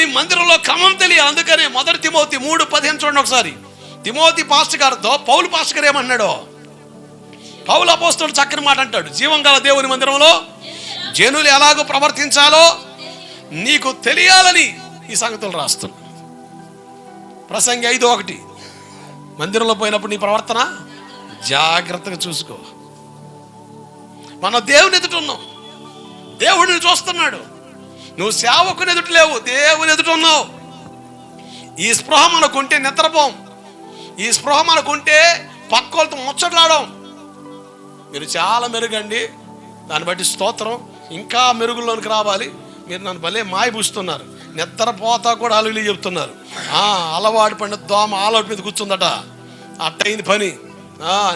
కానీ మందిరంలో క్రమం తెలియాలి అందుకనే మొదటి తిమోతి మూడు పదిహేను చూడండి ఒకసారి. తిమోతి పాస్టర్ గారితో పౌలు పాస్టర్ గారు ఏమన్నాడు? పౌలు అపోస్తుడు చక్కని మాట అంటాడు. జీవం గల దేవుని మందిరంలో జనులు ఎలాగో ప్రవర్తించాలో నీకు తెలియాలని ఈ సంగతులు రాస్తున్నా ప్రసంగి ఐదు ఒకటి. మందిరంలో పోయినప్పుడు నీ ప్రవర్తన జాగ్రత్తగా చూసుకో. మనం దేవుని ఎదుట ఉన్నాం. దేవుడిని చూస్తున్నాడు. నువ్వు సేవకుని ఎదుట లేవు దేవుని ఎదుట ఉన్నావు. ఈ స్పృహ మనకుంటే నిద్రపోం. ఈ స్పృహ మనకుంటే పక్కోళ్ళతో ముచ్చట్లాడం మీరు చాలా మెరుగండి. దాన్ని బట్టి స్తోత్రం. ఇంకా మెరుగుల్లోనికి రావాలి. మీరు నన్ను భలే మాయపూస్తున్నారు నిద్రపోతా కూడా అలుగులు చెప్తున్నారు. అలవాటు పడిన దోమ అలవాటు మీద కూర్చుందట. అట్టయింది పని.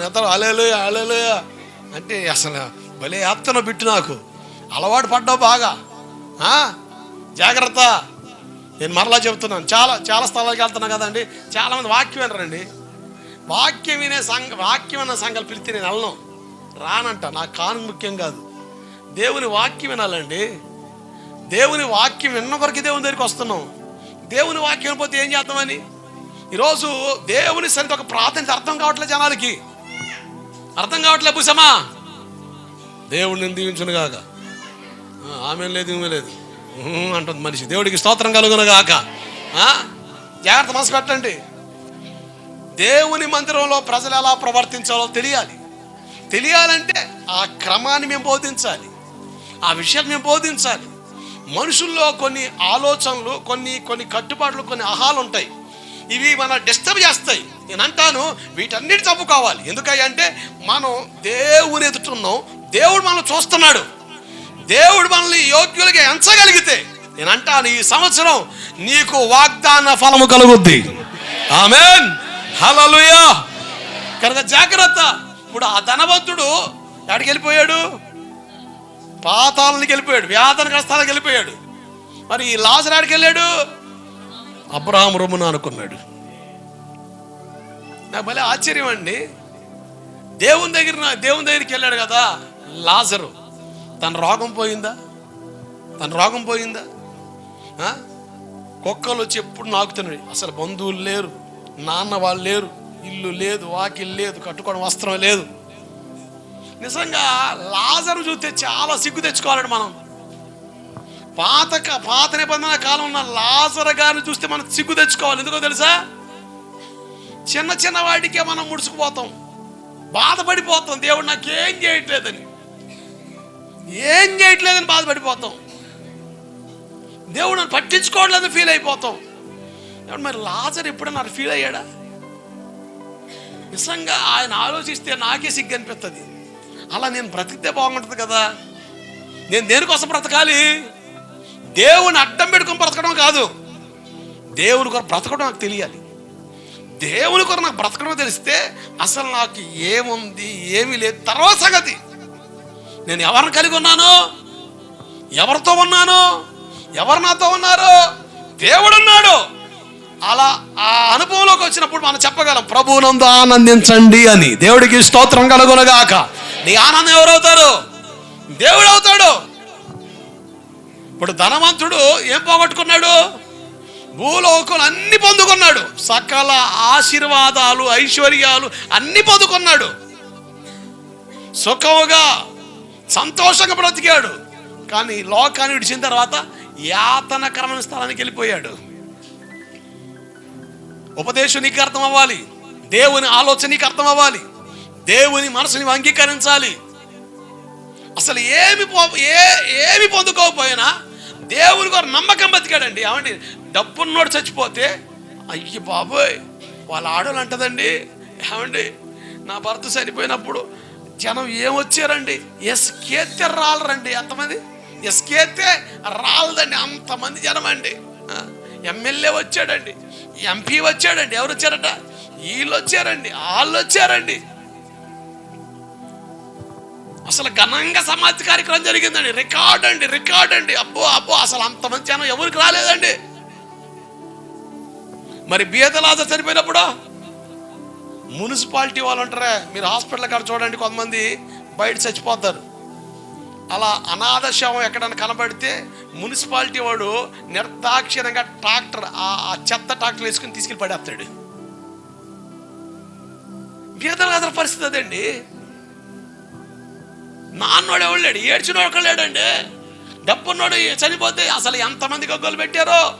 నిద్ర అలేలు అలేలు అంటే అసలు భలే ఆప్తన బిట్టు నాకు. అలవాటు పడ్డావు బాగా. జాగ్రత్త. నేను మరలా చెబుతున్నాను. చాలా చాలా స్థలాలకు వెళ్తున్నాను కదండి. చాలామంది వాక్యం వినరండి. వాక్యం వినే సంఘ వాక్యం అన్న సంఘాలు పిలిస్తే నేను వెళ్ళను. రానంట. నాకు కాను ముఖ్యం కాదు. దేవుని వాక్యం వినాలండి. దేవుని వాక్యం విన్న కొరకు దేవుని దగ్గరికి వస్తున్నాం. దేవుని వాక్యం పోతే ఏం చేద్దామని ఈరోజు దేవుని సరిత ఒక ప్రార్థన అర్థం కావట్లేదు జనాలకి. అర్థం కావట్లే భూసమా దేవుడిని దీవించునుగాక ఆమె లేదు ఈమె లేదు. అంటుంది మనిషి. దేవుడికి స్తోత్రం కలుగునగాక. జాగ్రత్త మనసు పెట్టండి. దేవుని మందిరంలో ప్రజలు ఎలా ప్రవర్తించాలో తెలియాలి. తెలియాలంటే ఆ క్రమాన్ని మేము బోధించాలి. ఆ విషయాలు మేము బోధించాలి. మనుషుల్లో కొన్ని ఆలోచనలు కొన్ని కొన్ని కట్టుబాట్లు కొన్ని అహాలు ఉంటాయి. ఇవి మన డిస్టర్బ్ చేస్తాయి. నేను అంటాను వీటన్నిటి తప్పు ఎందుకంటే అంటే మనం దేవుని ఎదుటున్నాం దేవుడు మనల్ని చూస్తున్నాడు. దేవుడు మనల్ని యోగ్యులుగా ఎంచగలిగితే నేను అంటాను ఈ సంవత్సరం నీకు వాగ్దాన ఫలము కలుగుద్ది. ఆమెన్. హలలుయా కనుక జాగ్రత్త. ఇప్పుడు ఆ ధనవంతుడు ఎక్కడికి వెళ్ళిపోయాడు? పాతాలనికి వెళ్ళిపోయాడు. వ్యాధన కష్టాలకు వెళ్ళిపోయాడు. మరి ఈ లాజర్ ఆడికి వెళ్ళాడు? అబ్రహాం రొమ్మును అనుకున్నాడు నాకు భలే ఆశ్చర్యం అండి. దేవుని దగ్గర దేవుని దగ్గరికి వెళ్ళాడు కదా లాజరు. తన రోగం పోయిందా? తన రోగం పోయిందా? కుక్కలు వచ్చి ఎప్పుడు నాకుతున్నాయి. అసలు బంధువులు లేరు నాన్న వాళ్ళు లేరు ఇల్లు లేదు వాకిల్ లేదు కట్టుకోవడం వస్త్రం లేదు. నిజంగా లాజరు చూస్తే చాలా సిగ్గు తెచ్చుకోవాలండి మనం. పాత క- పాత నిబంధన కాలం ఉన్న లాజర్ గారిని చూస్తే మనం సిగ్గు తెచ్చుకోవాలి. ఎందుకో తెలుసా? చిన్న చిన్న వాటికే మనం ముడుచుకుపోతాం. బాధపడిపోతాం. దేవుడు నాకేం చేయట్లేదని. ఏం చేయట్లేదని బాధపడిపోతాం. దేవుడు నన్ను పట్టించుకోవట్లేదని ఫీల్ అయిపోతాం. ఏమంటే మరి లాజర్ ఎప్పుడన్నా ఫీల్ అయ్యాడా? నిజంగా ఆయన ఆలోచిస్తే నాకే సిగ్గు అనిపిస్తుంది. అలా నేను బ్రతికితే బాగుంటుంది కదా. నేను దేనికోసం బ్రతకాలి? దేవుని అడ్డం పెట్టుకొని బ్రతకడం కాదు. దేవుని కొరకు బ్రతకడం నాకు తెలియాలి. దేవుని కొరకు నాకు బ్రతకడం తెలిస్తే అసలు నాకు ఏముంది ఏమీ లేదు. తర్వాత సంగతి. నేను ఎవరిని కలిగి ఉన్నాను? ఎవరితో ఉన్నాను? ఎవరు నాతో ఉన్నారు? దేవుడు ఉన్నాడు. అలా ఆ అనుభవంలోకి వచ్చినప్పుడు మనం చెప్పగలం ప్రభువునందు ఆనందించండి అని. దేవుడికి స్తోత్రం కలుగునగాక. నీ ఆనందం ఎవరవుతారు? దేవుడు అవుతాడు. ఇప్పుడు ధనవంతుడు ఏం పోగొట్టుకున్నాడు? భూలోకం అన్ని పొందుకున్నాడు. సకల ఆశీర్వాదాలు ఐశ్వర్యాలు అన్ని పొందుకున్నాడు. సుఖముగా సంతోషంగా బ్రతికాడు. కానీ లోకాన్ని విడిచిన తర్వాత యాతనకరమైన స్థలానికి వెళ్ళిపోయాడు. ఉపదేశం నీకు అర్థం అవ్వాలి దేవుని ఆలోచన నీకు అర్థం అవ్వాలి దేవుని మనసుని అంగీకరించాలి. అసలు ఏమి పో ఏ ఏమి పొందుకోకపోయినా దేవుని గారు నమ్మకం బతికాడండి ఏమండి? డబ్బున్నోడు చచ్చిపోతే అయ్యి బాబోయ్ వాళ్ళ ఆడోళ్ళు అంటదండి. ఏమండి? నా భర్త చనిపోయినప్పుడు జనం ఏమొచ్చారండి ఎస్కేతే రాలరండి. ఎంతమంది ఎస్కేతే రాలదండి. అంతమంది జనం అండి ఎమ్మెల్యే వచ్చాడండి. ఎంపీ వచ్చాడండి. ఎవరు వచ్చారట? వీళ్ళు వచ్చారండి వాళ్ళు వచ్చారండి అసలు ఘనంగా సమాధి కార్యక్రమం జరిగిందండి. రికార్డ్ అండి. రికార్డ్ అండి. అబ్బో అబ్బో అసలు అంతమంది జనం ఎవరికి రాలేదండి? మరి బీదలాజ చనిపోయినప్పుడు? మున్సిపాలిటీ వాళ్ళు అంటారే మీరు హాస్పిటల్ కాడ చూడండి కొంతమంది బయట చచ్చిపోతారు. అలా అనాథ శవం ఎక్కడైనా కనబడితే మున్సిపాలిటీ వాడు నిర్దాక్షిణంగా ట్రాక్టర్ ఆ చెత్త ట్రాక్టర్ వేసుకుని తీసుకెళ్ళి పడేస్తాడు. బీదల అదల పరిస్థితి అదండి. నాన్నోడు ఎవడు లేడు? ఏడ్చినోడు ఒకడు లేడండి. డబ్బున్నోడు చనిపోతే అసలు ఎంతమంది గగ్గోలు పెట్టారో?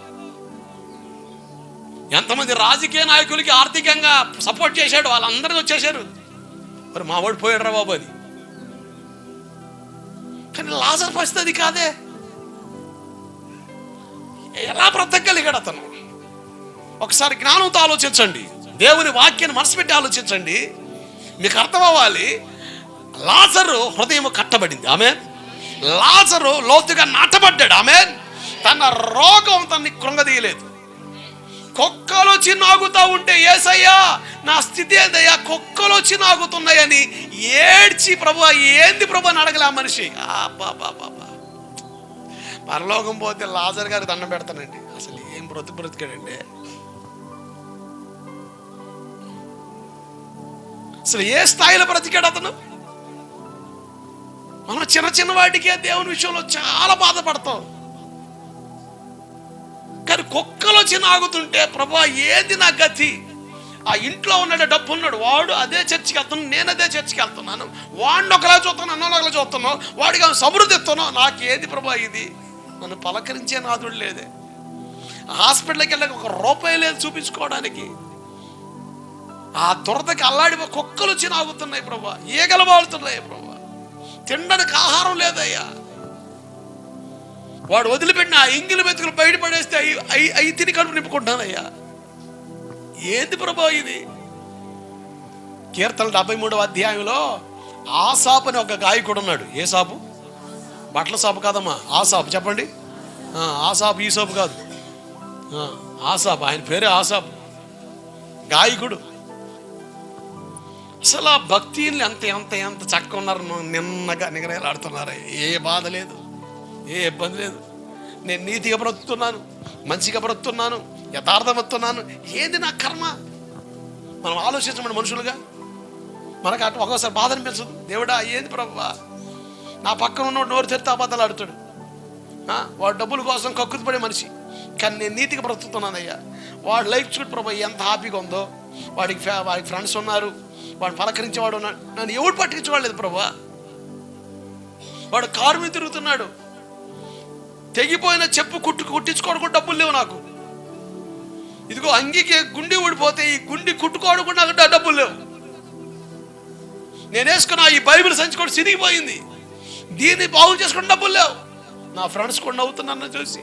ఎంతమంది రాజకీయ నాయకులకి ఆర్థికంగా సపోర్ట్ చేశాడు వాళ్ళందరూ వచ్చేసారు మరి మావాడు పోయాడు రా బాబు అది. కానీ లాజర్ పరిస్థితి అది కాదే. ఎలా బ్రతకగలిగాడు అతను? ఒకసారి జ్ఞానంతో ఆలోచించండి. దేవుని వాక్యాన్ని మనసు పెట్టి ఆలోచించండి. మీకు అర్థం అవ్వాలి లాజరు హృదయం కట్టబడింది. ఆమె లాజరు లోతుగా నాటబడ్డాడు. ఆమె తన రోగం తన్ని కృంగదీయలేదు. కుక్కలు వచ్చి నాగుతా ఉంటే ఏసయ్యా నా స్థితి ఏందయ్యా? కుక్కలు వచ్చి నాగుతున్నాయని ఏడ్చి ప్రభు ఏంది ప్రభు అని అడగలే ఆ మనిషి. బాబా పరలోకం పోతే లాజర్ గారికి దండం పెడతానండి. అసలు ఏం బ్రతి బ్రతికాడండి. అసలు ఏ స్థాయిలో బ్రతికాడు అతను? మనం చిన్న చిన్న వాటికే దేవుని విషయంలో చాలా బాధపడతాం. కానీ కుక్కలు వచ్చి నాగుతుంటే ప్రభా ఏది నా గతి? ఆ ఇంట్లో ఉన్నాడు డబ్బు ఉన్నాడు వాడు అదే చర్చికి వెళ్తున్నాను నేను అదే చర్చికి వెళ్తున్నాను. వాడిని ఒకలా చూస్తాను అన్న ఒకలా చూస్తున్నావు. వాడికి సమృద్ధి ఇస్తున్నావు నాకేది ప్రభా ఇది? నన్ను పలకరించే నాదుడు లేదే. హాస్పిటల్కి వెళ్ళక ఒక రూపాయి లేదు చూపించుకోవడానికి. ఆ దురదకి అల్లాడి కుక్కలు వచ్చి నాగుతున్నాయి ప్రభా. ఈగలు వాడుతున్నాయి ప్రభా. తినడానికి ఆహారం లేదయ్యా. వాడు వదిలిపెట్టిన ఆ ఎంగిలి మెతుకులు బయటపడేస్తే అవి అవి తిని కడుపు నింపుకుంటానయ్యా. ఏంది ప్రభా ఇది? కీర్తన డెబ్బై మూడవ అధ్యాయంలో ఆసాపు అని ఒక గాయకుడు ఉన్నాడు. ఏ సాపు? బట్టల సాపు కాదమ్మా ఆ చెప్పండి. ఆ, ఈ సాపు కాదు. ఆ, ఆసాపు ఆయన పేరే ఆసాపు. గాయకుడు. అసలు ఆ భక్తిని అంత ఎంత ఎంత చక్కగా ఉన్నారు. నిన్నగా నిగరేలాడుతున్నారు ఏ బాధ లేదు. ఏ ఇబ్బంది లేదు. నేను నీతిగా బ్రతుకుతున్నాను మంచిగా బ్రతుకుతున్నాను యథార్థమవుతున్నాను ఏంది నా కర్మ? మనం ఆలోచించమని మనుషులుగా? మనకు అటు ఒక్కోసారి బాధ అనిపించదు. దేవుడా ఏంది ప్రభా? నా పక్కన ఉన్న నోరు తెరితే అబద్ధాలు ఆడుతాడు. వాడు డబ్బుల కోసం కక్కుతుపడే మనిషి. కానీ నేను నీతిగా బ్రతుకుతున్నానయ్యా వాడు లైఫ్ చూడు ప్రభా ఎంత హ్యాపీగా ఉందో. వాడికి ఫ్యా వాడికి ఫ్రెండ్స్ ఉన్నారు. వాడు పలకరించేవాడు ఉన్నాడు. నన్ను ఎవడు పట్టించుకోలేదు ప్రభా? వాడు కారు మీద తిరుగుతున్నాడు. తెగిపోయిన చెప్పు కుట్టు కుట్టించుకోవడం డబ్బులు లేవు నాకు. ఇదిగో అంగికి గుండి ఊడిపోతే ఈ గుండి కుట్టుకోవడం నాకు డబ్బులు లేవు. నేను వేసుకున్న ఈ బైబిల్ సంచి కూడా సిరిగిపోయింది దీన్ని బాగు చేసుకుని డబ్బులు లేవు. నా ఫ్రెండ్స్ కూడా నవ్వుతున్నాను చూసి.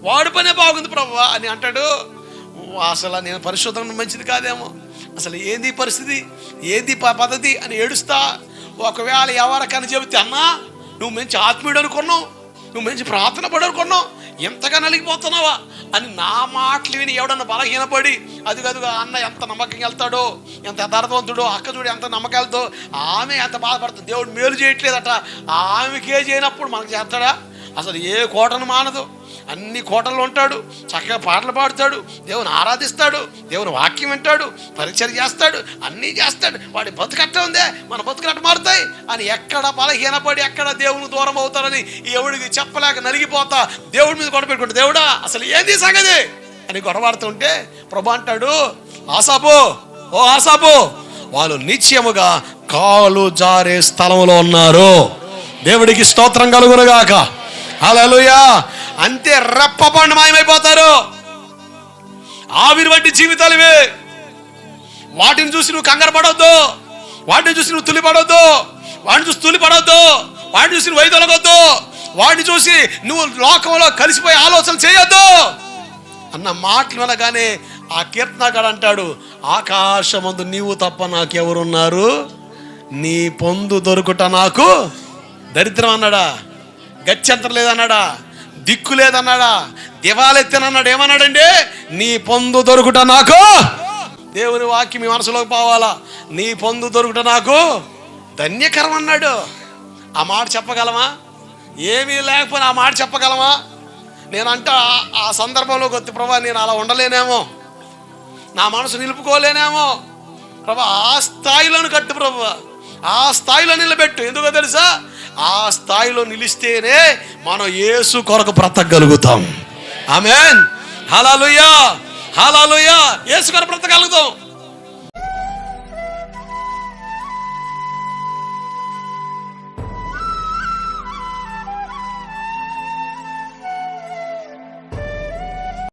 వాడి పనే బాగుంది ప్రభు అని అంటాడు. అసలు నేను పరిశుద్ధం మంచిది కాదేమో. అసలు ఏంది పరిస్థితి? ఏంది ప- పద్ధతి అని ఏడుస్తా. ఒకవేళ ఎవరికైనా చెబితే అన్నా నువ్వు మంచి ఆత్మీయుడు అనుకున్నావు. నువ్వు మంచి ప్రార్థన పడుకున్నావు. ఎంతగా నలిగిపోతున్నావా? అని నా మాటలు విని ఎవడన్నా బలహీనపడి అది కాదు అన్న ఎంత నమ్మకంగా వెళ్తాడో ఎంత యథార్థవంతుడో అక్క చూడు ఎంత నమ్మకాలతో ఆమె ఎంత బాధపడుతుంది దేవుడు మేలు చేయట్లేదట. ఆమెకే చేయనప్పుడు మనకు చేస్తాడా? అసలు ఏ కోటను మానదు. అన్ని కోటల్లో ఉంటాడు. చక్కగా పాటలు పాడుతాడు. దేవుని ఆరాధిస్తాడు. దేవుని వాక్యం వింటాడు. పరిచయం చేస్తాడు. అన్నీ చేస్తాడు. వాడి బతుకట్ట ఉందే. మన బతుకట్ట మారుతాయి. అని ఎక్కడ బలహీనపడి ఎక్కడ దేవుని దూరం అవుతారని ఎవడికి చెప్పలేక నలిగిపోతా దేవుడి మీద గొడవ దేవుడా అసలు ఏంది సంగతి? అని గొడవాడుతుంటే ప్రభు అంటాడు ఆసాబు ఓ ఆసాబు వాళ్ళు నిత్యముగా కాలు జారే స్థలంలో ఉన్నారు. దేవుడికి స్తోత్రం కలుగునుగాక. హల్లెలూయా. అంతే రెప్పబండి మాయమైపోతారు. ఆవిరి వంటి జీవితాలు ఇవే. వాటిని చూసి నువ్వు కంగారు పడవద్దు వాటిని చూసి నువ్వు తులిపడవద్దు వాటిని చూసి తులిపడవద్దు వాటిని చూసి నువ్వు వైదొలగొద్దు వాటిని చూసి నువ్వు లోకంలో కలిసిపోయి ఆలోచన చేయొద్దు. అన్న మాటలు వినగానే ఆ కీర్తనగాడు అంటాడు ఆకాశమందు నీవు తప్ప నాకెవరున్నారు? నీ పొందు దొరుకుట నాకు దరిద్రం అన్నాడా. గత్యంతరం లేదన్నాడా? దిక్కు లేదన్నాడా? దివాలెత్తనన్నాడు ఏమన్నాడండి నీ పొందు దొరుకుట నాకు దేవుని వాక్యం మీ మనసులోకి పోవాలా? నీ పొందు దొరుకుట నాకు ధన్యకరం అన్నాడు. ఆ మాట చెప్పగలమా? ఏమీ లేకపోయినా ఆ మాట చెప్పగలమా? నేనంట ఆ- ఆ సందర్భంలో కొద్ది ప్రభా నేను అలా ఉండలేనేమో. నా మనసు నిలుపుకోలేనేమో. ప్రభా ఆ స్థాయిలోను కట్టు ప్రభా. ఆ స్థాయిలో నిలబెట్టు. ఎందుకో తెలుసా? ఆ స్థాయిలో నిలిస్తేనే మనం యేసు కొరకు బ్రతకగలుగుతాం. ఆమెన్. హలాలుయా హలాలుయా యేసు కొరకు